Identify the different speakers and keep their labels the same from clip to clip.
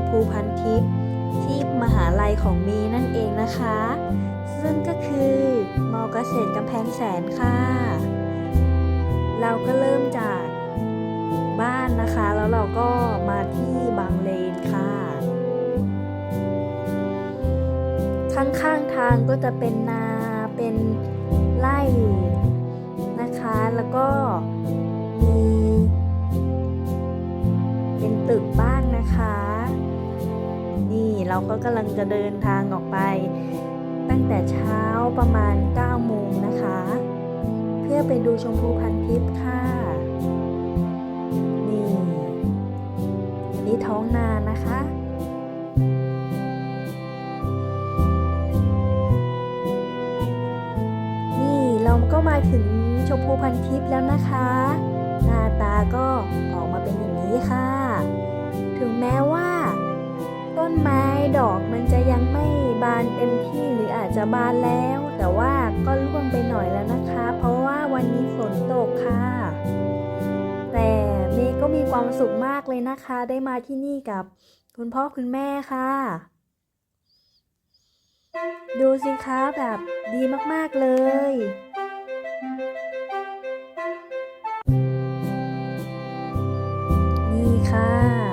Speaker 1: มพูพันทิพย์ที่มหาลัยของมีนั่นเองนะคะ ซึ่งก็คือมอเกษตรกำแพงแสนค่ะ เราก็เริ่มจากบ้านนะคะ แล้วเราก็มาที่บางเลนค่ะข้างๆทางก็จะเป็นนาเป็นไร่นะคะ แล้วก็มีเป็นตึกบ้าน เราก็กำลังจะเดินทางออกไป ตั้งแต่เช้าประมาณ 9 โมงนะคะ เพื่อไปดูชมพูพันทิพย์ค่ะ นี่อันนี้ท้องนานะคะนี่เราก็มาถึงชมพูพันทิพย์แล้วนะคะ หน้าตาก็ออกมาเป็นอย่างนี้ค่ะ จะบานแล้ว แต่ว่าก็ร่วงไปหน่อยแล้วนะคะ เพราะว่าวันนี้ฝนตกค่ะ แต่เมย์ก็มีความสุขมากเลยนะคะ ได้มาที่นี่กับคุณพ่อคุณแม่ค่ะ ดูสิคะแบบดีมากๆเลยนี่ค่ะ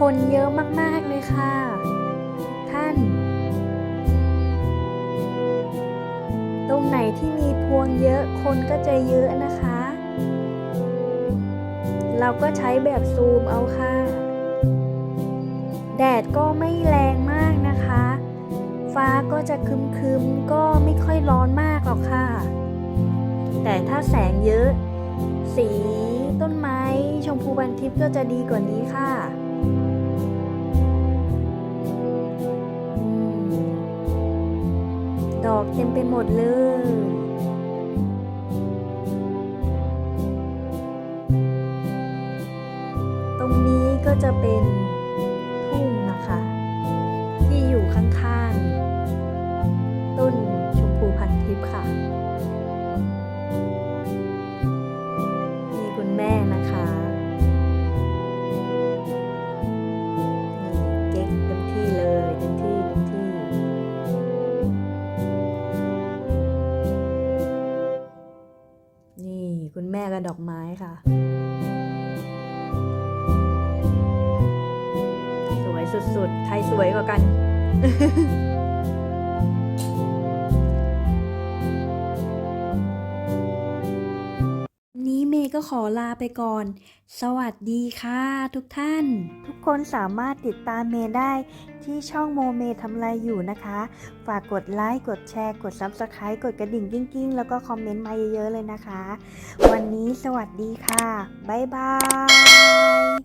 Speaker 1: คนเยอะมาก ๆ เลยค่ะ ท่าน ตรงไหนที่มีพวงเยอะคนก็จะเยอะนะคะ เราก็ใช้แบบซูมเอาค่ะ แดดก็ไม่แรงมากนะคะ ฟ้าก็จะครึมๆ ก็ไม่ค่อยร้อนมากหรอกค่ะ แต่ถ้าแสงเยอะ สีต้นไม้ชมพูบันทิพย์ก็จะดีกว่านี้ค่ะ อกเต็มไปหมดเลย ตรงนี้ก็จะเป็น ม่กับดอกไม้ค่ะ สวยสุดๆ ใครสวยกว่ากัน ก็ขอลาไปก่อน สวัสดีค่ะทุกท่าน ทุกคนสามารถติดตามเมย์ได้ที่ช่องโมเมทำไรอยู่นะคะ ฝากกดไลค์ กดแชร์ กด Subscribe กดกระดิ่งกิ้งๆ แล้วก็คอมเมนต์มาเยอะๆเลยนะคะ วันนี้สวัสดีค่ะ บ๊ายบาย